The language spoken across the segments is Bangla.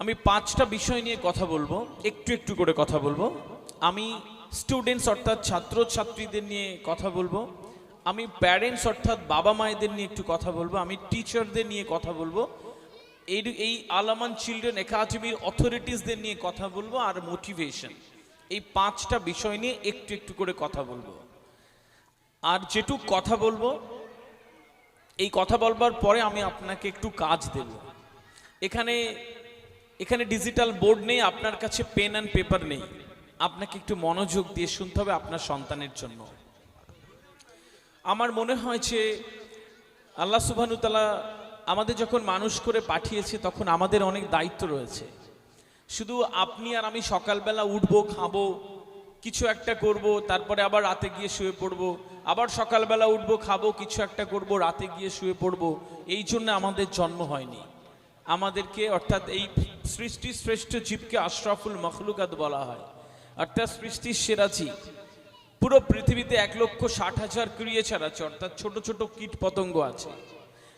আমি পাঁচটা বিষয় নিয়ে কথা বলব, একটু একটু করে কথা বলব। আমি স্টুডেন্টস অর্থাৎ ছাত্র ছাত্রীদের নিয়ে কথা বলব। আমি প্যারেন্টস অর্থাৎ বাবা মায়েদের নিয়ে একটু কথা বলব। আমি টিচারদের নিয়ে কথা বলব। এই এই আলামান চিলড্রেন একাডেমির অথরিটিসদের নিয়ে কথা বলব আর মোটিভেশন এই পাঁচটা বিষয় নিয়ে একটু একটু করে কথা বলব। আর যেটুক কথা বলব, এই কথা বলবার পরে আমি আপনাকে একটু কাজ দেব। এখানে এখানে ডিজিটাল বোর্ড নেই, আপনার কাছে পেন অ্যান্ড পেপার নেই। আপনাকে একটু মনোযোগ দিয়ে শুনতে হবে আপনার সন্তানের জন্য। আমার মনে হয় যে আল্লাহ সুবহানুতালা আমাদের যখন মানুষ করে পাঠিয়েছে, তখন আমাদের অনেক দায়িত্ব রয়েছে। শুধু আপনি আর আমি সকালবেলা উঠবো, খাব, কিছু একটা করব, তারপরে আবার রাতে গিয়ে শুয়ে পড়ব, আবার সকালবেলা উঠবো, খাব, কিছু একটা করব, রাতে গিয়ে শুয়ে পড়ব, এই জন্য আমাদের জন্ম হয়নি। আমাদেরকে অর্থাৎ এই সৃষ্টি শ্রেষ্ঠ জীবকে আশরাফুল মখলুকাত বলা হয়। অর্থাৎ সৃষ্টির সেরা জীব। পুরো পৃথিবীতে এক লক্ষ ষাট হাজার ক্রিয়েচার আছে অর্থাৎ ছোট ছোট কীট পতঙ্গ আছে।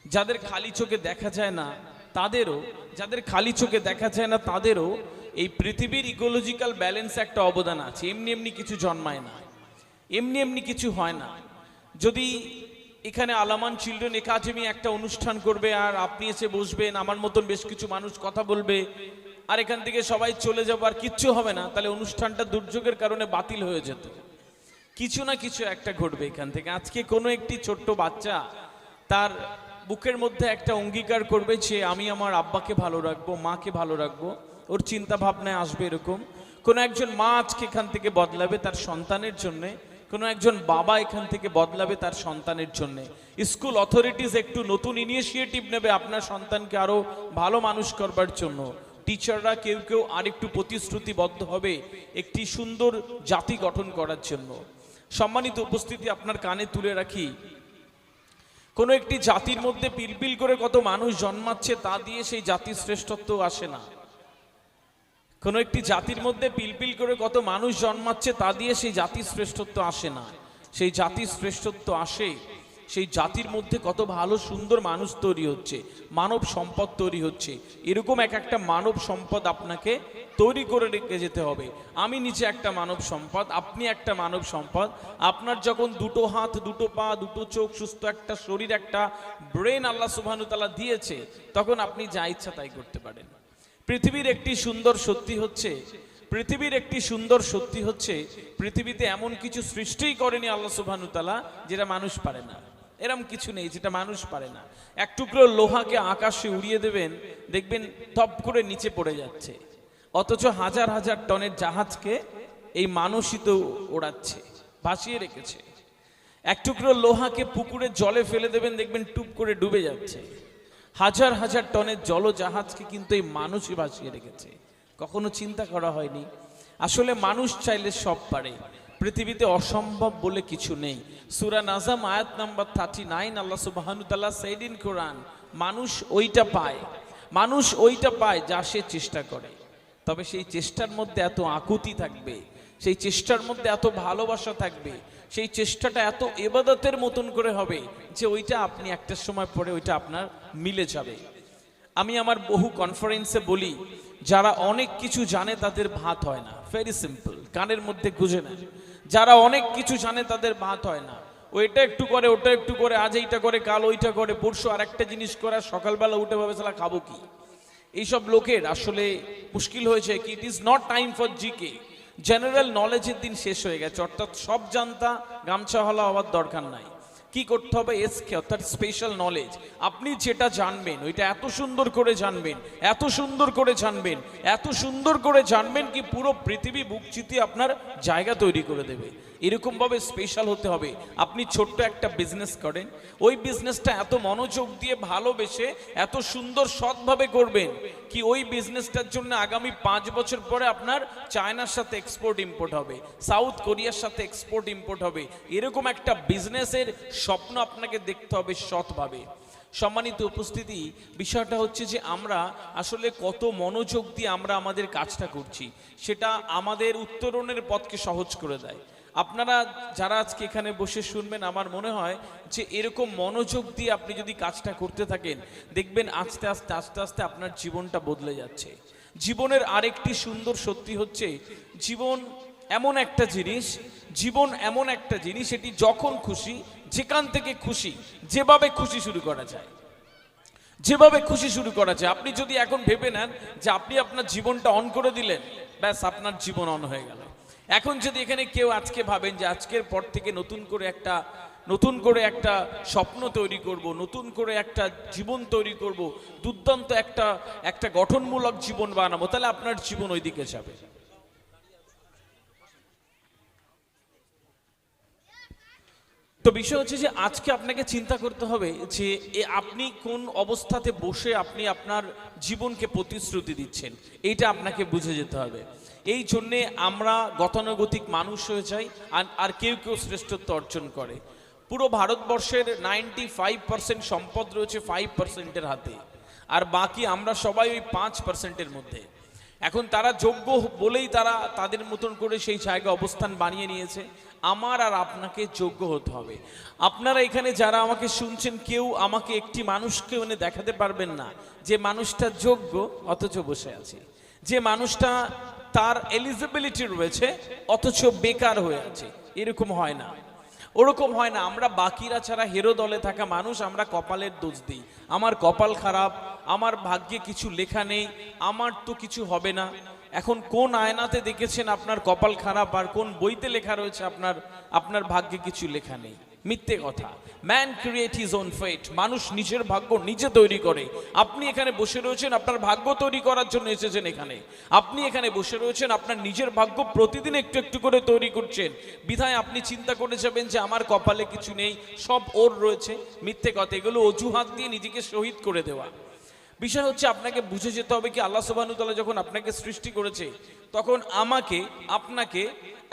যাদের খালি চোখে দেখা যায় না, তাদেরও, যাদের খালি চোখে দেখা যায় না, তাদেরও এই পৃথিবীর ইকোলজিক্যাল ব্যালেন্স একটা অবদান আছে। এমনি এমনি কিছু জন্মায় না। এমনি এমনি কিছু হয় না। যদি এখানে আলামান চিলড্রেন একাডেমি একটা অনুষ্ঠান করবে, আর আপনি এসে বসবেন, আমার মতন বেশ কিছু মানুষ কথা বলবে, আর এখান থেকে সবাই চলে যাব, আর কিচ্ছু হবে না। তাহলে অনুষ্ঠানটা দুর্যোগের কারণে বাতিল হয়ে যেত। কিছু না কিছু একটা ঘটবে এখান থেকে। আজকে কোনো একটি ছোট্ট বাচ্চা তার বুকের মধ্যে একটা অঙ্গীকার করবে যে, আমি আমার আব্বাকে ভালো রাখব, মাকে ভালো রাখব, ওর চিন্তা ভাবনায় আসবে এরকম। কোনো একজন মা আজকে এখান থেকে বদলাবে তার সন্তানের জন্য। কোনো একজন বাবা এখান থেকে বদলাবে তার সন্তানের জন্য। স্কুল অথরিটিস একটু নতুন ইনিশিয়েটিভ নেবে আপনার সন্তানকে আরও ভালো মানুষ করবার জন্য। টিচাররা কেউ কেউ আরেকটু প্রতিশ্রুতিবদ্ধ হবে একটি সুন্দর জাতি গঠন করার জন্য। সম্মানিত উপস্থিতি আপনার কানে তুলে রাখি। কোনো একটি জাতির মধ্যে পিলপিল করে কত মানুষ জন্মাচ্ছে তা দিয়ে সেই জাতির শ্রেষ্ঠত্ব আসে না। কোনো একটি জাতির মধ্যে পিলপিল করে কত মানুষ জন্মাচ্ছে তা দিয়ে সেই জাতির শ্রেষ্ঠত্ব আসে না। সেই জাতির শ্রেষ্ঠত্ব আসে, সেই জাতির মধ্যে কত ভালো সুন্দর মানুষ তৈরি হচ্ছে, মানব সম্পদ তৈরি হচ্ছে। এরকম এক একটা মানব সম্পদ আপনাকে তৈরি করে রেখে যেতে হবে। আমি নিচে একটা মানব সম্পদ, আপনি একটা মানব সম্পদ। আপনার যখন দুটো হাত, দুটো পা, দুটো চোখ, সুস্থ একটা শরীর, একটা ব্রেন আল্লাহ সুবহানুতালা দিয়েছে, তখন আপনি যা ইচ্ছা তাই করতে পারেন। পৃথিবীর একটি সুন্দর সত্যি হচ্ছে, পৃথিবীর একটি সুন্দর সত্যি হচ্ছে, পৃথিবীতে এমন কিছু সৃষ্টিই করেনি আল্লাহ সুবহানুতালা যেটা মানুষ পারে না। এরম কিছু নেই যেটা মানুষ পারে না। এক টুকরো লোহাকে আকাশে উড়িয়ে দেবেন, দেখবেন থপ করে নিচে পড়ে যাচ্ছে। অথচ হাজার হাজার টনের জাহাজকে এই মানুষই তো ওড়াচ্ছে, ভাসিয়ে রেখেছে। এক টুকরো লোহাকে পুকুরে জলে ফেলে দেবেন, দেখবেন টুপ করে ডুবে যাচ্ছে। হাজার হাজার টনের জলজাহাজকে কিন্তু এই মানুষই ভাসিয়ে রেখেছে। কখনো চিন্তা করা হয়নি। আসলে মানুষ চাইলে সব পারে। পৃথিবীতে অসম্ভব বলে কিছু নেই। সুরা নাজাম, আয়াত নাম্বার থার্টি নাইন আল্লাহ সুবাহানুতাল্লাহ সেইদিন কোরআন, মানুষ ওইটা পায়। মানুষ ওইটা পায় যা সে চেষ্টা করে। তবে সেই চেষ্টার মধ্যে এত আকুতি থাকবে, সেই চেষ্টার মধ্যে এত ভালোবাসা থাকবে সেই চেষ্টাটা এত এবাদতের মতন করে হবে যে ওইটা আপনি একটা সময় পরে ওইটা আপনার মিলে যাবে। আমি আমার বহু কনফারেন্সে বলি, যারা অনেক কিছু জানে তাদের ভাত হয় না। ভেরি সিম্পল কানের মধ্যে গুঁজে না। যারা অনেক কিছু জানে তাদের ভাত হয় না। ওইটা একটু করে, ওটা একটু করে, আজ এইটা করে, কাল ওইটা করে, পরশু আর একটা জিনিস করে, সকালবেলা উঠে ভাবে সালা খাব কি? এইসব লোকের আসলে মুশকিল হয়েছে কি? It is not time for GK general নলেজের দিন শেষ হয়ে গেছে। অর্থাৎ সব জানতা গামছা হলা হওয়ার দরকার নাই। কি করতে হবে? এসকে অর্থাৎ স্পেশাল নলেজ আপনি যেটা জানবেন, ওইটা এত সুন্দর করে জানবেন, এত সুন্দর করে জানবেন, এত সুন্দর করে জানবেন কি পুরো পৃথিবী বুক চিতি আপনার জায়গা তৈরি করে দেবে। এরকম ভাবে স্পেশাল হতে হবে। আপনি ছোট্ট একটা বিজনেস করেন। ওই বিজনেসটা এত মনোযোগ দিয়ে ভালোবেসে, এত সুন্দর সৎভাবে করবেন কি ওই বিজনেসটার জন্য আগামী পাঁচ বছর পরে আপনার চায়নার সাথে এক্সপোর্ট ইম্পোর্ট হবে সাউথ কোরিয়ার সাথে এক্সপোর্ট ইম্পোর্ট হবে। এরকম একটা বিজনেসের স্বপ্ন আপনাকে দেখতে হবে সৎভাবে। সম্মানিত উপস্থিতি, বিষয়টা হচ্ছে যে আমরা আসলে কত মনোযোগ দিয়ে আমরা আমাদের কাজটা করছি, সেটা আমাদের উত্তরণের পথকে সহজ করে দেয়। আপনারা যারা আজকে এখানে বসে শুনবেন, আমার মনে হয় যে এরকম মনোযোগ দিয়ে আপনি যদি কাজটা করতে থাকেন, দেখবেন আস্তে আস্তে আস্তে আস্তে আপনার জীবনটা বদলে যাচ্ছে। জীবনের আরেকটি সুন্দর সত্যি হচ্ছে, জীবন এমন একটা জিনিস, জীবন এমন একটা জিনিস, এটি যখন খুশি, যেখান থেকে খুশি, যেভাবে খুশি শুরু করা যায়। যেভাবে খুশি শুরু করা যায়। আপনি যদি এখন ভেবে নেন যে আপনি আপনার জীবনটা অন করে দিলেন, ব্যাস, আপনার জীবন অন হয়ে গেল। এখন যদি এখানে কেউ আজকে ভাবেন যে আজকের পর থেকে নতুন করে একটা, নতুন করে একটা স্বপ্ন তৈরি করব, নতুন করে একটা জীবন তৈরি করব, দুর্দান্ত একটা একটা গঠনমূলক জীবন বানাবো, তাহলে আপনার জীবন ওই দিকে যাবে। তো বিষয় হচ্ছে যে আজকে আপনাকে চিন্তা করতে হবে যে আপনি কোন অবস্থাতে বসে আপনি আপনার জীবনকে প্রতিশ্রুতি দিচ্ছেন, এইটা আপনাকে বুঝে যেতে হবে। এই জন্যে আমরা গতানুগতিক মানুষ হয়ে যাই আর কেউ কেউ শ্রেষ্ঠত্ব অর্জন করে। পুরো ভারতবর্ষের নাইনটি ফাইভ পার্সেন্ট সম্পদ রয়েছে ফাইভ পার্সেন্টের হাতে, আর বাকি আমরা সবাই ওই পাঁচ পার্সেন্টের মধ্যে। এখন তারা যোগ্য বলেই তারা তাদের মতন করে সেই জায়গা অবস্থান বানিয়ে নিয়েছে। আমার আর আপনাকে যোগ্য হতে হবে। আপনারা এখানে যারা আমাকে শুনছেন, কেউ আমাকে একটি মানুষকে মানে দেখাতে পারবেন না। যে মানুষটা যোগ্য, অথচ বসে আছে। যে মানুষটা তার এলিজিবিলিটি রয়েছে, অথচ বেকার হয়ে আছে। এরকম হয় না। ওরকম হয় না। আমরা বাকিরা ছাড়া হেরো দলে থাকা মানুষ, আমরা কপালের দোষ দিই। আমার কপাল খারাপ, আমার ভাগ্যে কিছু লেখা নেই, আমার তো কিছু হবে না। এখন কোন আয়নাতে দেখেছেন আপনার কপাল খারাপ আর কোন বইতে লেখা রয়েছে আপনার আপনার ভাগ্যে কিছু লেখা নেই? মিথ্যে কথা। Man create is own fate মানুষ নিজের ভাগ্য নিজে তৈরি করে। আপনি এখানে বসে রয়েছেন, আপনার ভাগ্য তৈরি করার জন্য এসেছেন এখানে। আপনি এখানে বসে রয়েছেন, আপনার নিজের ভাগ্য প্রতিদিন একটু একটু করে তৈরি করছেন। বিধায় আপনি চিন্তা করে যাবেন যে আমার কপালে কিছু নেই, সব ওর রয়েছে। মিথ্যে কথা, এগুলো অজুহাত দিয়ে নিজেকে শহীদ করে দেওয়া। বিষয় হচ্ছে আপনাকে বুঝে যেতে হবে কি আল্লাহ সুবাহতাল্লাহ যখন আপনাকে সৃষ্টি করেছে, তখন আমাকে, আপনাকে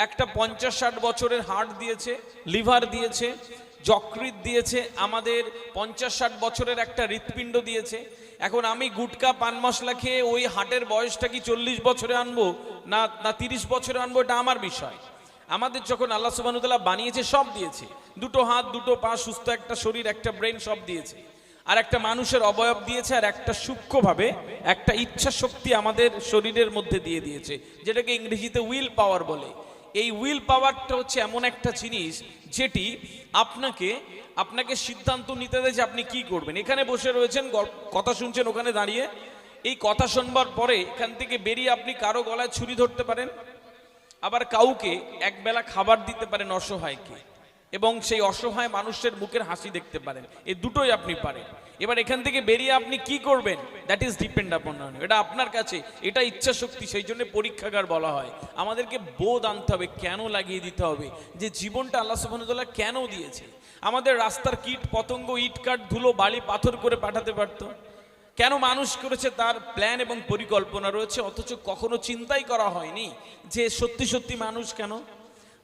একটা পঞ্চাশ ষাট বছরের হার্ট দিয়েছে, লিভার দিয়েছে যকৃত দিয়েছে, আমাদের পঞ্চাশ ষাট বছরের একটা হৃৎপিণ্ড দিয়েছে। এখন আমি গুটকা, পান মশলা খেয়ে ওই হাটের বয়সটা কি চল্লিশ বছরে আনব না না তিরিশ বছরে আনব, এটা আমার বিষয়। আমাদের যখন আল্লাহ সুবাহতাল্লাহ বানিয়েছে, সব দিয়েছে। দুটো হাত, দুটো পা, সুস্থ একটা শরীর, একটা ব্রেন, সব দিয়েছে। আর একটা মানুষের অবয়ব দিয়েছে আর একটা সূক্ষ্মভাবে একটা ইচ্ছা শক্তি আমাদের শরীরের মধ্যে দিয়ে দিয়েছে, যেটাকে ইংরেজিতে উইল পাওয়ার বলে। এই উইল পাওয়ারটা হচ্ছে এমন একটা জিনিস যেটি আপনাকে আপনাকে সিদ্ধান্ত নিতে দেয় যে আপনি কি করবেন। এখানে বসে রয়েছেন কথা শুনছেন ওখানে দাঁড়িয়ে। এই কথা শুনবার পরে এখান থেকে বেরিয়ে আপনি কারও গলায় ছুরি ধরতে পারেন, আবার কাউকে একবেলা খাবার দিতে পারেন অসহায়কে। এবং সেই অসহায় মানুষের মুখের হাসি দেখতে পারেন। এই দুটোই আপনি পারেন। এবার এখান থেকে বেরিয়ে আপনি কি করবেন? দ্যাট ইজ ডিপেন্ড আপন এটা আপনার কাছে, এটা ইচ্ছা শক্তি, সেই জন্য পরীক্ষাগার বলা হয়। আমাদেরকে বোধ আনতে হবে, কেন লাগিয়ে দিতে হবে? যে জীবনটা আল্লাহ সুবহানাহু কেন দিয়েছে? আমাদের রাস্তার কীট, পতঙ্গ, ইট কাঠ, ধুলো, বালি, পাথর করে পাঠাতে পারতো। কেন মানুষ করেছে? তার প্ল্যান এবং পরিকল্পনা রয়েছে, অথচ কখনো চিন্তাই করা হয়নি যে সত্যি সত্যি মানুষ কেন?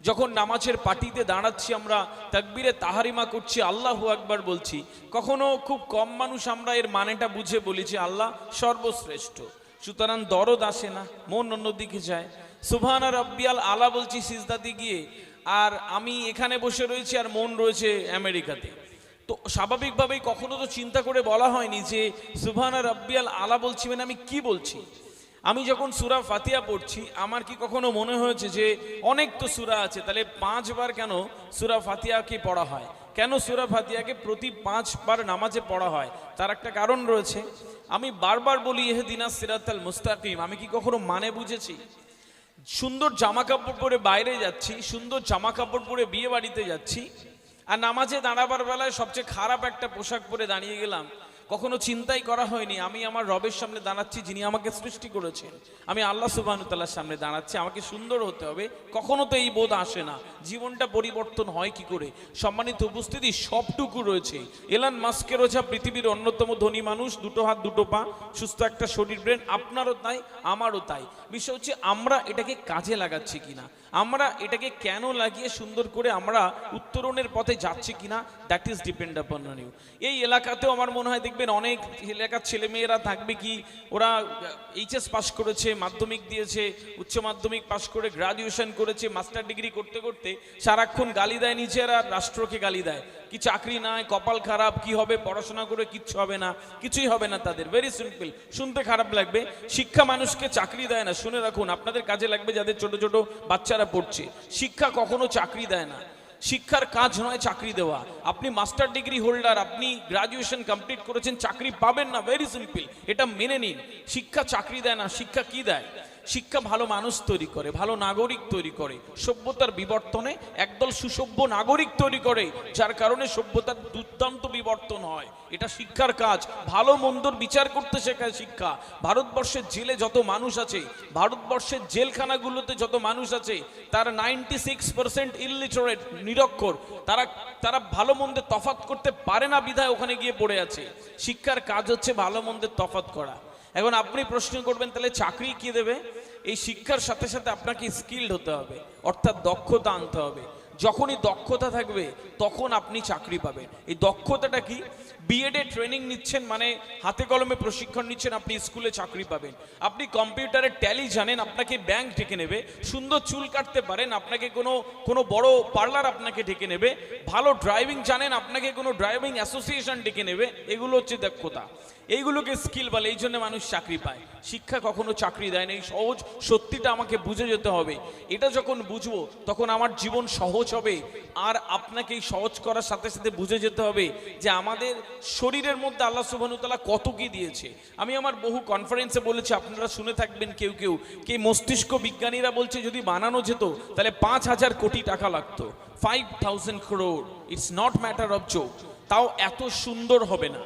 যখন নামাজের পার্টিতে দাঁড়াচ্ছি আমরা, তাকবিরে তাহারিমা করছি, আল্লাহু একবার বলছি। কখনো খুব কম মানুষ আমরা এর মানেটা বুঝে বলি যে আল্লাহ সর্বশ্রেষ্ঠ। সুতরাং দরদ আসে না, মন অন্যদিকে যায়। সুবহানা রব্বিয়াল আলা বলছি সিজদাতে গিয়ে, আর আমি এখানে বসে রয়েছি আর মন রয়েছে আমেরিকাতে। তো স্বাভাবিকভাবেই কখনো তো চিন্তা করে বলা হয়নি যে সুবহানা রব্বিয়াল আলা বলছি মানে আমি কি বলছি? আমি যখন সুরা ফাতিয়া পড়ছি, আমার কি কখনো মনে হয়েছে যে অনেক তো সুরা আছে, তাহলে পাঁচবার কেন সুরা ফাতিয়াকে পড়া হয়? কেন সুরা ফাতিয়াকে প্রতি পাঁচবার নামাজে পড়া হয়? তার একটা কারণ রয়েছে। আমি বারবার বলি এহে দিনা সিরাতাল মুস্তাকিম। আমি কি কখনো মানে বুঝেছি? সুন্দর জামা কাপড় পরে বাইরে যাচ্ছি, সুন্দর জামা কাপড় পরে বিয়ে বাড়িতে যাচ্ছি, আর নামাজে দাঁড়াবার বেলায় সবচেয়ে খারাপ একটা পোশাক পরে দাঁড়িয়ে গেলাম। কখনো চিন্তাই করা হয়নি, আমি আমার রবের সামনে দাঁড়াচ্ছি যিনি আমাকে সৃষ্টি করেছেন। আমি আল্লাহ সুবাহতাল্লার সামনে দাঁড়াচ্ছি, আমাকে সুন্দর হতে হবে। কখনো তো এই বোধ আসে না, জীবনটা পরিবর্তন হয় কি করে? সম্মানিত উপস্থিতি, সবটুকু রয়েছে। এলান মাস্কের রয়েছে পৃথিবীর অন্যতম ধনী মানুষ, দুটো হাত, দুটো পা, সুস্থ একটা শরীর ব্রেন আপনারও তাই, আমারও তাই। বিষয় হচ্ছে আমরা এটাকে কাজে লাগাচ্ছি কিনা? আমরা এটাকে কেন লাগিয়ে সুন্দর করে আমরা উত্তরণের পথে যাচ্ছি কিনা that is depend upon you এই এলাকাতেও আমার মনে হয়, দেখবেন অনেক এলাকার ছেলেমেয়েরা থাকবে কি, ওরা এইচএস পাস করেছে, মাধ্যমিক দিয়েছে, উচ্চ মাধ্যমিক পাস করে গ্রাজুয়েশন করেছে মাস্টার ডিগ্রি করতে করতে সারাক্ষণ গালি দেয় নিজের রাষ্ট্রকে গালি দেয়। কি চাকরি নাই, কপাল খারাপ, কি হবে, পড়াশোনা করে কিচ্ছু হবে না, কিছুই হবে না তাদের। ভেরি সিম্পল শুনতে খারাপ লাগবে। শিক্ষা মানুষকে চাকরি দেয় না, শুনে রাখুন, আপনাদের কাজে লাগবে যাদের ছোট ছোট বাচ্চারা পড়ছে, শিক্ষা কখনো চাকরি দেয় না। শিক্ষার কাজ নয় চাকরি দেওয়া। আপনি মাস্টার ডিগ্রি হোল্ডার আপনি গ্রাজুয়েশন কমপ্লিট করেছেন, চাকরি পাবেন না ভেরি সিম্পল এটা মেনে নিন। শিক্ষা চাকরি দেয় না, শিক্ষা কি দেয়? শিক্ষা ভালো মানুষ তৈরি করে, ভালো নাগরিক তৈরি করে, সভ্যতার বিবর্তনে একদল সুসভ্য নাগরিক তৈরি করে, যার কারণে সভ্যতার দুর্দান্ত বিবর্তন হয়। এটা শিক্ষার কাজ। ভালো মন্দর বিচার করতে শেখায় শিক্ষা। ভারতবর্ষের জেলে যত মানুষ আছে, ভারতবর্ষের জেলখানাগুলোতে যত মানুষ আছে, তার নাইনটি সিক্স পার্সেন্ট ইলিটারেট নিরক্ষর, তারা তারা ভালো মন্দের তফাত করতে পারে না বিধায় ওখানে গিয়ে পড়ে আছে। শিক্ষার কাজ হচ্ছে ভালো মন্দের তফাত করা। এখন আপনি প্রশ্ন করবেন, তাহলে চাকরি কি দেবে? এই শিক্ষার সাথে সাথে আপনাকে স্কিল্ড হতে হবে, অর্থাৎ দক্ষতা আনতে হবে। যখনই দক্ষতা থাকবে, তখন আপনি চাকরি পাবেন। এই দক্ষতাটা কি? বিএড ট্রেনিং নিচ্ছেন মানে হাতে কলমে প্রশিক্ষণ নিচ্ছেন, আপনি স্কুলে চাকরি পাবেন। আপনি কম্পিউটারে ট্যালি জানেন, আপনাকে ব্যাংক ডেকে নেবে, সুন্দর চুল কাটতে পারেন, আপনাকে কোনো কোনো বড় পার্লার আপনাকে ডেকে নেবে, ভালো ড্রাইভিং জানেন, আপনাকে কোনো ড্রাইভিং অ্যাসোসিয়েশন ডেকে নেবে, এগুলো হচ্ছে দক্ষতা। এইগুলোকে স্কিল বলে, এই জন্য মানুষ চাকরি পায়। শিক্ষা কখনো চাকরি দেয় না, এই সহজ সত্যিটা আমাকে বুঝে যেতে হবে। এটা যখন বুঝব, তখন আমার জীবন সহজ হবে। আর আপনাকে সহজ করার সাথে সাথে বুঝে যেতে হবে যে আমাদের শরীরের মধ্যে আল্লাহ সুবাহতাল্লাহ কত কি দিয়েছে। আমি আমার বহু কনফারেন্সে বলেছি, আপনারা শুনে থাকবেন কেউ কেউ। কে মস্তিষ্ক বিজ্ঞানীরা বলছে, যদি বানানো যেত, তাহলে পাঁচ হাজার কোটি টাকা লাগতো। Five thousand crore it's not matter of joke তাও এত সুন্দর হবে না।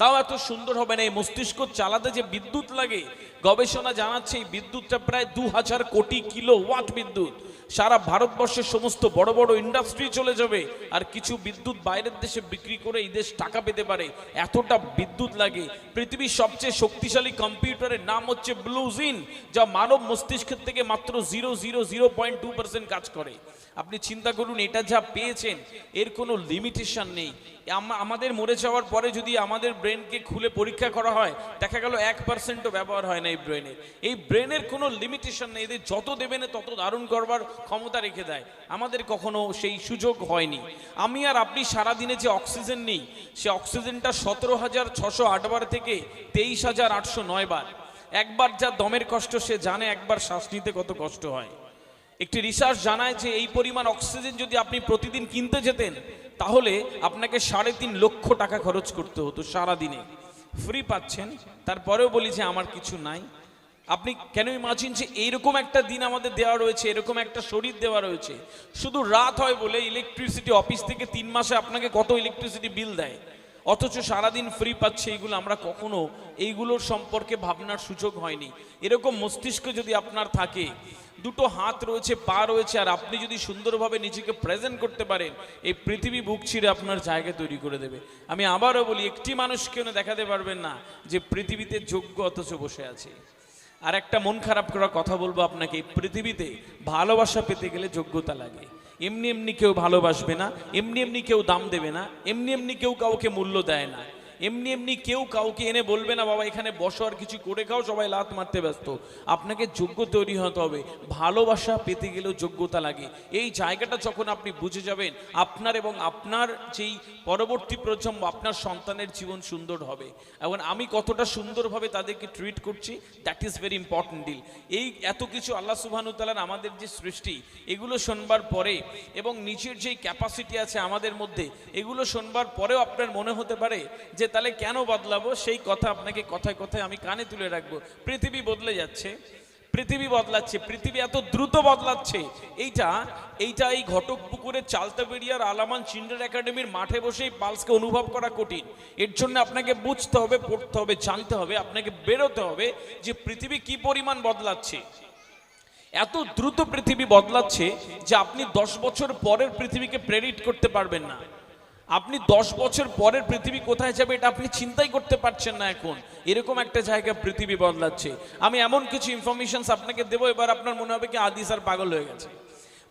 তাও এত সুন্দর হবে না, এই মস্তিষ্ক চালাতে যে বিদ্যুৎ লাগে গবেষণা জানাচ্ছে বিদ্যুৎটা প্রায় দু হাজার কোটি কিলো ওয়াট বিদ্যুৎ। সারা ভারতবর্ষের সমস্ত বড় বড় ইন্ডাস্ট্রি চলে যাবে। আর কিছু বিদ্যুৎ বাইরের দেশে বিক্রি করে এই দেশ টাকা পেতে পারে। এতটা বিদ্যুৎ লাগে। পৃথিবীর সবচেয়ে শক্তিশালী কম্পিউটারের নাম হচ্ছে ব্লুজিন যা মানব মস্তিষ্কের থেকে মাত্র zero zero zero point two percent কাজ করে। আপনি চিন্তা করুন, এটা যা পেয়েছেন, এর কোনো লিমিটেশন নেই। আমাদের মরে যাওয়ার পরে যদি আমাদের ব্রেনকে খুলে পরীক্ষা করা হয়, দেখা গেল এক পার্সেন্টও ব্যবহার হয় না এই ব্রেনের এই ব্রেনের কোনো লিমিটেশন নেই, এদের যত দেবে না তত দারুণ করবার ক্ষমতা রেখে দেয়। আমাদের কখনো সেই সুযোগ হয়নি। আমি আর আপনি সারাদিনে যে অক্সিজেন নিই, সে অক্সিজেনটা সতেরো হাজার ছশো আট বার থেকে তেইশ হাজার আটশো নয় বার একবার যা দমের কষ্ট, সে জানে একবার শ্বাস নিতে কত কষ্ট হয়। একটি রিসার্চ জানায় যে এই পরিমাণ অক্সিজেন যদি আপনি প্রতিদিন কিনতে যেতেন, তাহলে আপনাকে সাড়ে তিন লক্ষ টাকা খরচ করতে হতো সারা দিনে ফ্রি পাচ্ছেন, তারপরেও বলি যে আমার কিছু নাই। আপনি কেন ইমাজিন যে এইরকম একটা দিন আমাদের দেওয়া রয়েছে, এরকম একটা শরীর দেওয়া রয়েছে। শুধু রাত হয় বলে ইলেকট্রিসিটি অফিস থেকে তিন মাসে আপনাকে কত ইলেকট্রিসিটি বিল দেয়? অথচ সারাদিন ফ্রি পাচ্ছে এইগুলো, আমরা কখনো এইগুলোর সম্পর্কে ভাবনার সুযোগ হয়নি। এরকম মস্তিষ্ক যদি আপনার থাকে, দুটো হাত রয়েছে, পা রয়েছে, আর আপনি যদি সুন্দরভাবে নিজেকে প্রেজেন্ট করতে পারেন, এই পৃথিবী বুক ছিঁড়ে আপনার জায়গা তৈরি করে দেবে। আমি আবারও বলি, একটি মানুষকেও না দেখাতে পারবেন না যে পৃথিবীতে যোগ্য অথচ বসে আছে। আর একটা মন খারাপ করার কথা বলব আপনাকে পৃথিবীতে ভালোবাসা পেতে গেলে যোগ্যতা লাগে। এমনি এমনি কেউ ভালোবাসবে না, এমনি এমনি কেউ দাম দেবে না, এমনি এমনি কেউ কাউকে মূল্য দেয় না। এমনি এমনি কেউ কাউকে এনে বলবে না, বাবা, এখানে বসো আর কিছু করে খাও, সবাই লাত মারতে ব্যস্ত। আপনাকে যোগ্য তৈরি হতে হবে, ভালোবাসা পেতে গেলেও যোগ্যতা লাগে। এই জায়গাটা যখন আপনি বুঝে যাবেন, আপনার এবং আপনার যেই পরবর্তী প্রজন্ম, আপনার সন্তানের জীবন সুন্দর হবে। এবং আমি কতটা সুন্দরভাবে তাদেরকে ট্রিট করছি that is very important deal এই এত কিছু আল্লাহ সুবাহানুতালার আমাদের যে সৃষ্টি, এগুলো শোনবার পরে এবং নিচের যেই ক্যাপাসিটি আছে আমাদের মধ্যে, এগুলো শোনবার পরেও আপনার মনে হতে পারে যে তাহলে কেন বদলাবো? সেই কথা আপনাকে কথায় কথায় আমি কানে তুলে রাখব। পৃথিবী বদলে যাচ্ছে। পৃথিবী বদলাচ্ছে। পৃথিবী এত দ্রুত বদলাচ্ছে। এইটা এইটা এই ঘটক পুকুরের চালতাবেড়িয়ার আলামান চিন্ডার একাডেমির মাঠে বসেই পালসকে অনুভব করা কঠিন। এর জন্য আপনাকে বুঝতে হবে, পড়তে হবে, জানতে হবে, আপনাকে বেরোতে হবে যে পৃথিবী কি পরিমাণ বদলাচ্ছে। এত দ্রুত পৃথিবী বদলাচ্ছে যে আপনি দশ বছর পরের পৃথিবীকে প্রেরিট করতে পারবেন না। আপনি দশ বছর পরের পৃথিবী কোথায় যাবে এটা আপনি চিন্তাই করতে পারছেন না এখন। এরকম একটা জায়গা পৃথিবী বদলাচ্ছে। আমি এমন কিছু ইনফরমেশনস আপনাকে দেবো, এবার আপনার মনে হবে কি আদি স্যার পাগল হয়ে গেছে।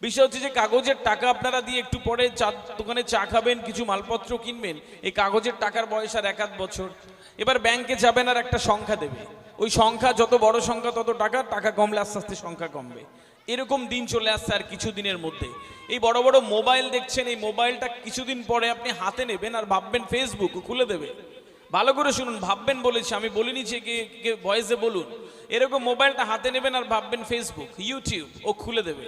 বিষয় হচ্ছে যে কাগজের টাকা আপনারা দিয়ে একটু পরে চা, দোকানে চা খাবেন, কিছু মালপত্র কিনবেন, এই কাগজের টাকার বয়স আর এক আধ বছর। এবার ব্যাংকে যাবেন আর একটা সংখ্যা দেবে। ওই সংখ্যা, যত বড় সংখ্যা, তত টাকা টাকা কমলে আস্তে আস্তে সংখ্যা কমবে। এরকম দিন চলে আসছে আর কিছু দিনের মধ্যে। এই বড় বড় মোবাইল দেখছেন, এই মোবাইলটা কিছুদিন পরে আপনি হাতে নেবেন আর ভাববেন ফেসবুক খুলে দেবে। ভালো করে শুনুন, ভাববেন বলেছি, আমি বলিনি যে কে কে ভয়েসে বলুন। এরকম মোবাইলটা হাতে নেবেন আর ভাববেন ফেসবুক ইউটিউব ও খুলে দেবে।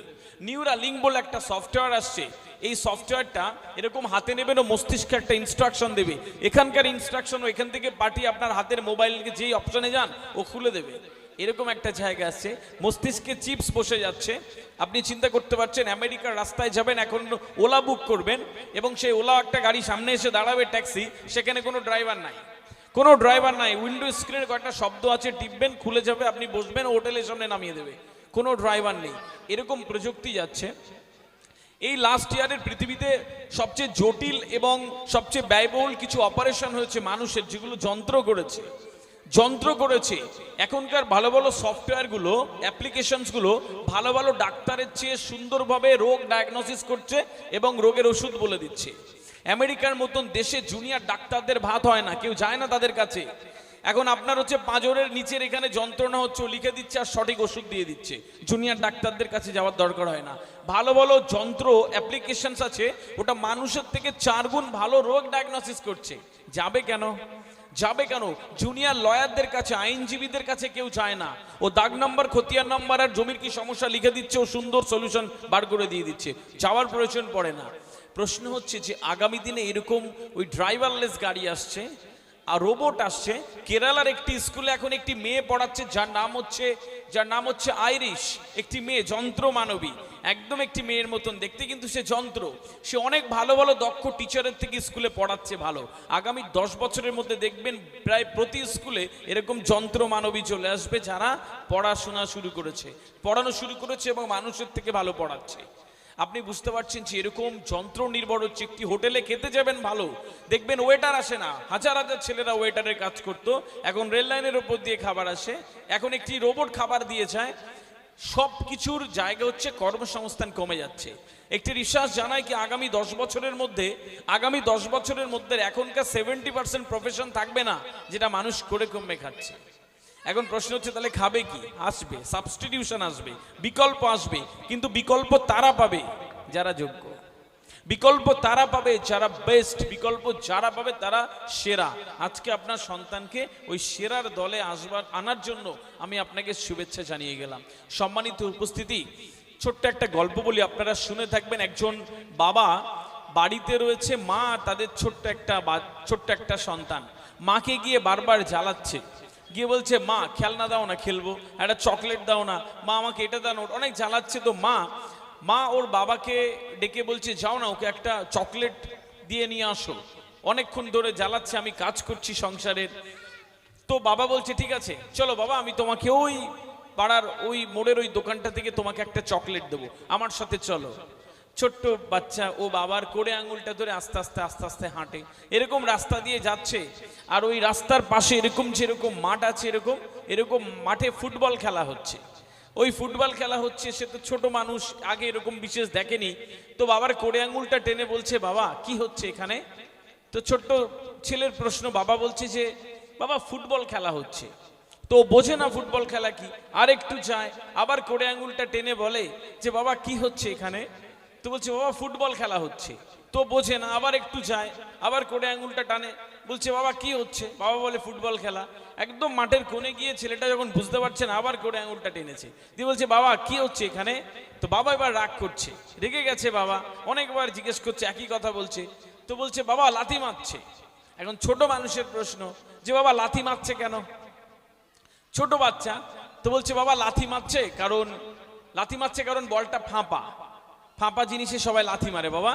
নিউরা লিঙ্ক বলে একটা সফটওয়্যার আসছে, এই সফটওয়্যারটা এরকম হাতে নেবেন ও মস্তিষ্কে একটা ইনস্ট্রাকশন দেবে। এখানকার ইনস্ট্রাকশন ও এখান থেকে পাঠিয়ে আপনার হাতের মোবাইলকে যেই অপশনে যান, ও খুলে দেবে। এরকম একটা জায়গা আছে, মস্তিষ্কে চিপস বসে যাচ্ছে। আপনি চিন্তা করতে পারছেন, আমেরিকার রাস্তায় যাবেন, এখন ওলা বুক করবেন এবং সেই ওলা একটা গাড়ি সামনে এসে দাঁড়াবে ট্যাক্সি, সেখানে কোনো ড্রাইভার নাই। কোনো ড্রাইভার নাই, উইন্ডো স্ক্রিনের কয়েকটা শব্দ আছে, টিপবেন, খুলে যাবে, আপনি বসবেন, হোটেলের সামনে নামিয়ে দেবে। কোনো ড্রাইভার নেই। এরকম প্রযুক্তি যাচ্ছে। এই লাস্ট ইয়ারের পৃথিবীতে সবচেয়ে জটিল এবং সবচেয়ে ব্যয়বহুল কিছু অপারেশন হয়েছে মানুষের, যেগুলো যন্ত্র করেছে। যন্ত্র করেছে। এখনকার ভালো ভালো সফটওয়্যারগুলো, অ্যাপ্লিকেশনসগুলো ভালো ভালো ডাক্তারের চেয়ে সুন্দরভাবে রোগ ডায়াগনোসিস করছে এবং রোগের ওষুধ বলে দিচ্ছে। আমেরিকার মতন দেশে জুনিয়র ডাক্তারদের ভাত হয় না, কেউ যায় না তাদের কাছে। এখন আপনার হচ্ছে পাঁজরের নিচের এখানে যন্ত্রণা হচ্ছে লিখে দিচ্ছে আর সঠিক ওষুধ দিয়ে দিচ্ছে। জুনিয়র ডাক্তারদের কাছে যাওয়ার দরকার হয় না। ভালো ভালো যন্ত্র, অ্যাপ্লিকেশনস আছে, ওটা মানুষের থেকে চার গুণ ভালো রোগ ডায়াগনোসিস করছে। যাবে কেন? যাবে কেন? জুনিয়র লয়ারদের কাছে, আইনজীবীদের কাছে কেউ যায় না। ও দাগ নাম্বার খতিয়ার নাম্বার আর জমির কি সমস্যা লিখে দিচ্ছে, ও সুন্দর সলিউশন বার করে দিয়ে দিচ্ছে। যাওয়ার প্রয়োজন পড়ে না। প্রশ্ন হচ্ছে যে, আগামী দিনে এরকম ওই ড্রাইভারলেস গাড়ি আসছে, আর রোবট আসছে, কেরালার একটি স্কুলে এখন একটি মেয়ে পড়াচ্ছে, যার নাম হচ্ছে, যার নাম হচ্ছে আইরিশ, একটি মেয়ে যন্ত্র মানবী একদম একটি মেয়ের মতন। দেখতে কিন্তু সে যন্ত্র। সে অনেক ভালো ভালো, দক্ষ টিচারের থেকে স্কুলে পড়াচ্ছে ভালো। আগামী দশ বছরের মধ্যে দেখবেন প্রায় প্রতি স্কুলে এরকম যন্ত্র মানবী চলে আসবে যারা পড়াশোনা শুরু করেছে। পড়ানো শুরু করেছে এবং মানুষের থেকে ভালো পড়াচ্ছে। আপনি বুঝতে পারছেন যে এরকম যন্ত্র নির্ভর হচ্ছে। একটি হোটেলে খেতে যাবেন ভালো। দেখবেন ওয়েটার আসে না। হাজার হাজার ছেলেরা ওয়েটারের কাজ করতো। এখন রেল লাইনের ওপর দিয়ে খাবার আসে। এখন একটি রোবট খাবার দিয়ে যায়। সব কিছুর জায়গা হচ্ছে কর্মসংস্থান কমে যাচ্ছে। একটি রিসার্চ জানায় কি আগামী দশ বছরের মধ্যে, আগামী দশ বছরের মধ্যে এখনকার সেভেন্টি পার্সেন্ট প্রফেশন থাকবে না, যেটা মানুষ করে কমে খাচ্ছে। এখন প্রশ্ন হচ্ছে, তাহলে খাবে কি? আসবে সাবস্টিটিউশন আসবে, বিকল্প আসবে, কিন্তু বিকল্প তারা পাবে যারা যোগ্য। বিকল্প তারা পাবে যারা বেস্ট বিকল্প যারা পাবে তারা সেরা। আজকে আপনার সন্তানকে ওই সেরার দলে আসবার, আনার জন্য আমি আপনাকে শুভেচ্ছা জানিয়ে গেলাম। সম্মানিত উপস্থিতি, ছোট্ট একটা গল্প বলি, আপনারা শুনে থাকবেন, একজন বাবা বাড়িতে রয়েছে, মা তাদের ছোট্ট একটা ছোট্ট একটা সন্তান। মাকে গিয়ে বারবার জ্বালাচ্ছে। গিয়ে বলছে, মা, খেলনা দাও না, খেলব। একটা চকলেট দাও না। মা, আমাকে এটা দাও অনেক জ্বালাচ্ছে তো মা। মা ওর বাবাকে ডেকে বলছে, যাও না, ওকে একটা চকলেট দিয়ে নিয়ে আসো। অনেকক্ষণ ধরে জ্বালাচ্ছে, আমি কাজ করছি সংসারের। তো বাবা বলছে, ঠিক আছে, চলো বাবা, আমি তোমাকে ওই পাড়ার ওই মোড়ের ওই দোকানটা থেকে তোমাকে একটা চকলেট দেবো। আমার সাথে চলো। ছোট্ট বাচ্চা, ও বাবার করে আঙুলটা ধরে আস্তে আস্তে আস্তে আস্তে হাঁটে। এরকম রাস্তা দিয়ে যাচ্ছে, আর ওই রাস্তার পাশে এরকম যেরকম মাঠ আছে, এরকম এরকম মাঠে ফুটবল খেলা হচ্ছে। ওই ফুটবল খেলা হচ্ছে, সে তো ছোট মানুষ, আগে এরকম বিশেষ দেখেনি। তো বাবার কোড়ে আঙুলটা টেনে বলছে, বাবা, কি হচ্ছে এখানে? তো ছোট্ট ছেলের প্রশ্ন, বাবা বলছে যে, বাবা, ফুটবল খেলা হচ্ছে। তো বোঝে না ফুটবল খেলা কি। আর একটু যায়, আবার কোড়ে আঙুলটা টেনে বলে যে, বাবা, কি হচ্ছে এখানে? তো বলছে, বাবা, ফুটবল খেলা হচ্ছে। তো বোঝে না, আবার একটু যায়, আবার কোড়ে আঙুলটা টানে, বলছে, বাবা, কি হচ্ছে? বাবা বলে, ফুটবল খেলা। একদম মাঠের কোণে গিয়ে ছেলেটা যখন বুঝতে পারছে না, আবার করে আঙুলটা টেনেছে। দিয়ে বলছে, বাবা, কি হচ্ছে এখানে? তো বাবা এবার রাগ করছে। রেগে গেছে বাবা, অনেকবার জিজ্ঞেস করছে, একই কথা বলছে। তো বলছে, বাবা, লাথি মারছে। এখন ছোট মানুষের প্রশ্ন, যে বাবা, লাথি মারছে কেন? ছোট বাচ্চা, তো বলছে, বাবা, লাথি মারছে কারণ, লাথি মারছে কারণ বলটা ফাঁপা। ফাঁপা জিনিসে সবাই লাথি মারে বাবা।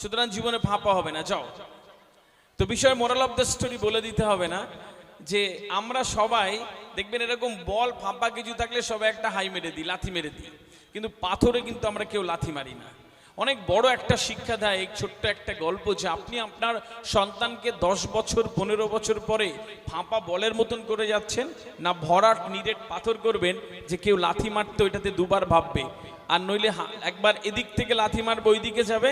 সুতরাং জীবনে ফাঁপা হবে না, যাও। তো বিষয় মোরাল অফ দ্য স্টোরি বলে দিতে হবে না। যে আমরা সবাই দেখবেন এরকম বল ফাঁপা কিছু থাকলে সবাই একটা হাই মেরে দিই, লাথি মেরে দিই। কিন্তু পাথরে কিন্তু আমরা কেউ লাথি মারি না। অনেক বড় একটা শিক্ষা দেয় এই ছোট্ট একটা গল্প যে আপনি আপনার সন্তানকে দশ বছর, পনেরো বছর পরে ফাঁপা বলের মতন করে যাচ্ছেন, না ভরাট, নিরেট পাথর করবেন যে কেউ লাথি মারতে ওইটাতে দুবার ভাববে। আর নইলে একবার এদিক থেকে লাথি মারবে ওই দিকে যাবে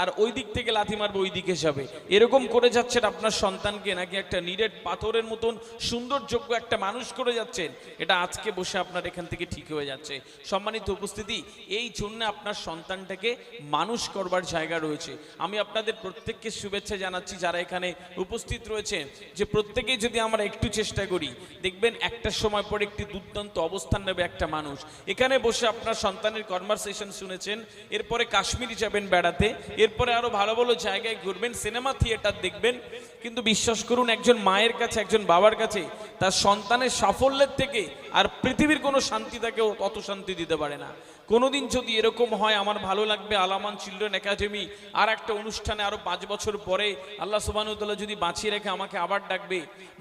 আর ওই দিক থেকে লাথি মারবে, ওই দিকে যাবে। এরকম করে যাচ্ছেন আপনার সন্তানকে নাকি একটা নিরেট পাথরের মতন সৌন্দর্যজ্ঞ একটা মানুষ করে যাচ্ছেন। এটা আজকে বসে আপনার এখান থেকে ঠিক হয়ে যাচ্ছে। সম্মানিত উপস্থিতি, এই জন্য আপনার সন্তানটাকে মানুষ করবার জায়গা রয়েছে। আমি আপনাদের প্রত্যেককে শুভেচ্ছা জানাচ্ছি যারা এখানে উপস্থিত রয়েছেন, যে প্রত্যেকেই যদি আমরা একটু চেষ্টা করি, দেখবেন একটা সময় পর একটি দুর্দান্ত অবস্থান নেবে একটা মানুষ। এখানে বসে আপনার সন্তানের কনভারসেশন শুনেছেন, এরপরে কাশ্মীরি যাবেন বেড়াতে এরপরে আরও ভালো ভালো জায়গায় ঘুরবেন, সিনেমা থিয়েটার দেখবেন। কিন্তু বিশ্বাস করুন, একজন মায়ের কাছে, একজন বাবার কাছে তার সন্তানের সাফল্যের থেকে আর পৃথিবীর কোনো শান্তি তাকে অত শান্তি দিতে পারে না। কোনোদিন যদি এরকম হয়, আমার ভালো লাগবে আলামান চিলড্রেন একাডেমি। আর একটা অনুষ্ঠানে আরও পাঁচ বছর পরে আল্লাহ সুবানুদ্দাল্লাহ যদি বাঁচিয়ে রেখে আমাকে আবার ডাকবে,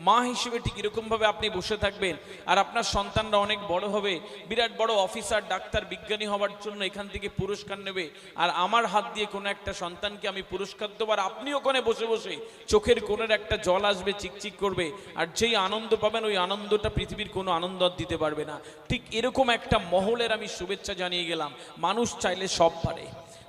মা হিসেবে ঠিক এরকমভাবে আপনি বসে থাকবেন। আর আপনার সন্তানরা অনেক বড় হবে, বিরাট বড় অফিসার, ডাক্তার, বিজ্ঞানী হওয়ার জন্য এখান থেকে পুরস্কার নেবে। আর আমার হাত দিয়ে কোনো একটা সন্তানকে আমি পুরস্কার দেবো, আর আপনি ওখানে বসে বসে চোখের কোণের একটা জল আসবে, চিকচিক করবে। আর যেই আনন্দ পাবেন, ওই আনন্দটা পৃথিবীর কোনো আনন্দ দিতে পারবে না। ঠিক এরকম একটা মহলের আমি শুভেচ্ছা জানিয়ে গেলাম মানুষ চাইলে সব পারে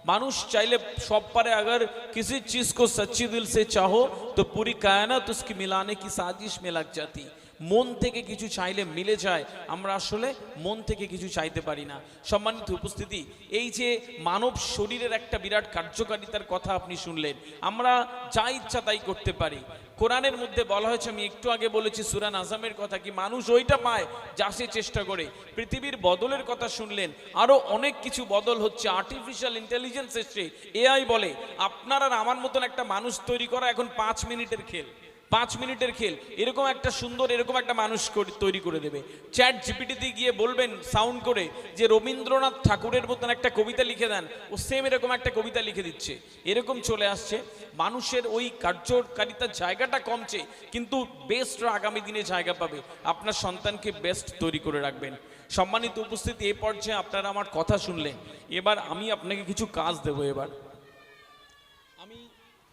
মানুষ চাইলে সব পারে अगर किसी चीज को सच्ची दिल से चाहो तो पूरी कायनात उसकी मिलाने की साजिश में लग जाती মন থেকে কিছু চাইলে মিলে যায়, আমরা আসলে মন থেকে কিছু চাইতে পারি না। সম্মানিত উপস্থিতি, এই যে মানব শরীরের একটা বিরাট কার্যকারিতার কথা আপনি শুনলেন, আমরা যা ইচ্ছা তাই করতে পারি। কোরআনের মধ্যে বলা হয়েছে, আমি একটু আগে বলেছি সুরান আজমের কথা, কি মানুষ ওইটা পায় যা সে চেষ্টা করে। পৃথিবীর বদলের কথা শুনলেন আরও অনেক কিছু বদল হচ্ছে। আর্টিফিশিয়াল ইন্টেলিজেন্স এসছে এআই বলে। আপনার আর আমার মতন একটা মানুষ তৈরি করা এখন পাঁচ মিনিটের খেল। পাঁচ মিনিটের খেল। এরকম একটা সুন্দর, এরকম একটা মানুষ তৈরি করে দেবে। চ্যাট জিপিটিতে গিয়ে বলবেন সাউন্ড করে যে রবীন্দ্রনাথ ঠাকুরের মতন একটা কবিতা লিখে দেন। ও সেম এরকম একটা কবিতা লিখে দিচ্ছে। এরকম চলে আসছে। মানুষের ওই কার্যকারিতার জায়গাটা কমছে, কিন্তু বেস্টরা আগামী দিনে জায়গা পাবে। আপনার সন্তানকে বেস্ট তৈরি করে রাখবেন। সম্মানিত উপস্থিতি এই পর্যায়ে আপনারা আমার কথা শুনলেন। এবার আমি আপনাকে কিছু কাজ দেবো এবার।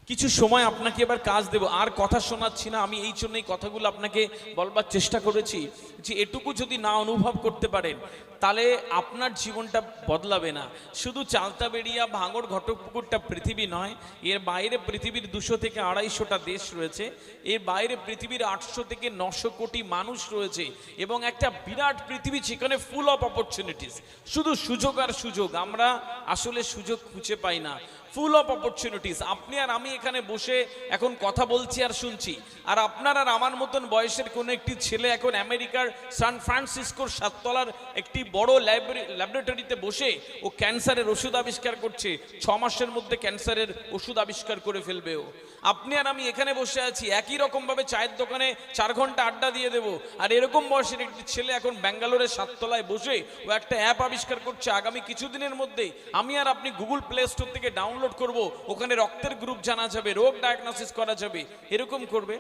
কিছু সময় আপনাকে এবার কাজ দেব। আর কথা শোনাচ্ছি না, আমি এই জন্যই কথাগুলো আপনাকে বলবার চেষ্টা করেছি যে এটুকু যদি না অনুভব করতে পারেন, তাহলে আপনার জীবনটা বদলাবে না। শুধু চালতা বেরিয়া ভাঙর, ঘটকপুকুরটা পৃথিবী নয়, এর বাইরে পৃথিবীর দুশো থেকে আড়াইশোটা দেশ রয়েছে, এর বাইরে পৃথিবীর আটশো থেকে নশো কোটি মানুষ রয়েছে, এবং একটা বিরাট পৃথিবী সেখানে ফুল অফ অপরচুনিটিস শুধু সুযোগ আর সুযোগ, আমরা আসলে সুযোগ খুঁজে পাই না। ফুল অফ অপরচুনিটিস আপনি আর আমি এখানে বসে এখন কথা বলছি আর শুনছি। আর আপনার আর আমার মতন বয়সের কোনো একটি ছেলে এখন আমেরিকার সান ফ্রান্সিসকোর সাততলার একটি বড় ল্যাবরেটরিতে বসে ও ক্যান্সারের ওষুধ আবিষ্কার করছে। ছ মাসের মধ্যে ক্যান্সারের ওষুধ আবিষ্কার করে ফেলবে ও। আপনি আর আমি এখানে বসে আছি, একই রকমভাবে চায়ের দোকানে চার ঘণ্টা আড্ডা দিয়ে দেবো। আর এরকম বয়সের একটি ছেলে এখন ব্যাঙ্গালোরের সাততলায় বসে ও একটা অ্যাপ আবিষ্কার করছে। আগামী কিছুদিনের মধ্যে আমি আর আপনি গুগল প্লে স্টোর থেকে ডাউনলোড করব ওখানে রক্তের গ্রুপ জানা যাবে রোগ ডায়াগনোসিস করা যাবে এরকম করবে?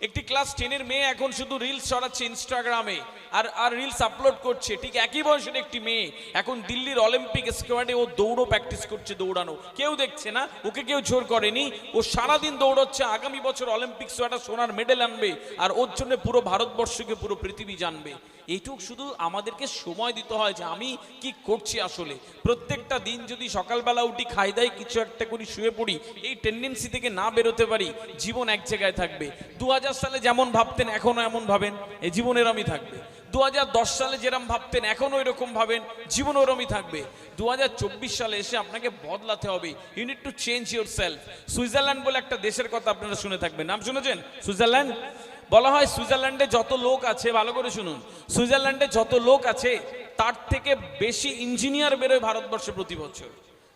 একটি ক্লাস টেনের মেয়ে এখন শুধু রিলস ছড়াচ্ছে ইনস্টাগ্রামে আর আর রিলস আপলোড করছে। ঠিক একই বয়সের একটি মেয়ে। এখন দিল্লির অলিম্পিক স্কোয়াডে ও দৌড়ো প্র্যাকটিস করছে দৌড়ানো। কেউ দেখছে না, ওকে কেউ জোর করেনি। ও সারাদিন দৌড়চ্ছে, আগামী বছর অলিম্পিক একটা সোনার মেডেল আনবে আর ওর জন্য পুরো ভারতবর্ষকে, পুরো পৃথিবী জানবে। এইটুক শুধু আমাদেরকে সময় দিতে হয় যে আমি কি করছি আসলে। প্রত্যেকটা দিন যদি সকালবেলা উঠি, খাই দাই, কিছু একটা করি, শুয়ে পড়ি, এই টেন্ডেন্সি থেকে না বেরোতে পারি, জীবন এক জায়গায় থাকবে। দু হাজার সালে যেমন ভাবতেন এখনও এমন ভাবেন, এই জীবন এরমই থাকবে। দু সালে যেরম ভাবতেন এখনও এরকম ভাবেন জীবন ওরমই থাকবে। দু সালে এসে আপনাকে বদলাতে হবে। You need to change yourself Switzerland বলে একটা দেশের কথা আপনারা শুনে থাকবেন। নাম শুনেছেন? সুইজারল্যান্ড? বলা হয় সুইজারল্যান্ডে যত লোক আছে, ভালো করে শুনুন। সুইজারল্যান্ডে যত লোক আছে, তার থেকে বেশি ইঞ্জিনিয়ার বেরোয় ভারতবর্ষে প্রতি বছর।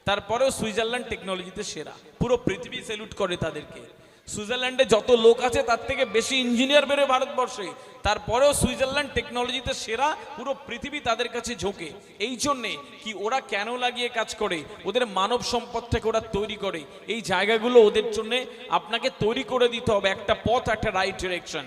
তারপরেও সুইজারল্যান্ড টেকনোলজিতে সেরা। পুরো পৃথিবী সেলুট করে তাদেরকে। সুইজারল্যান্ডে যত লোক আছে, তার থেকে বেশি ইঞ্জিনিয়ার বেরোয় ভারতবর্ষে। তারপরেও সুইজারল্যান্ড টেকনোলজিতে সেরা, পুরো পৃথিবী তাদের কাছে ঝোঁকে। এই জন্যে কি ওরা কেন লাগিয়ে কাজ করে? ওদের মানব সম্পদটাকে ওরা তৈরি করে। এই জায়গাগুলো ওদের জন্যে আপনাকে তৈরি করে দিতে হবে, একটা পথ, একটা রাইট ডিরেকশন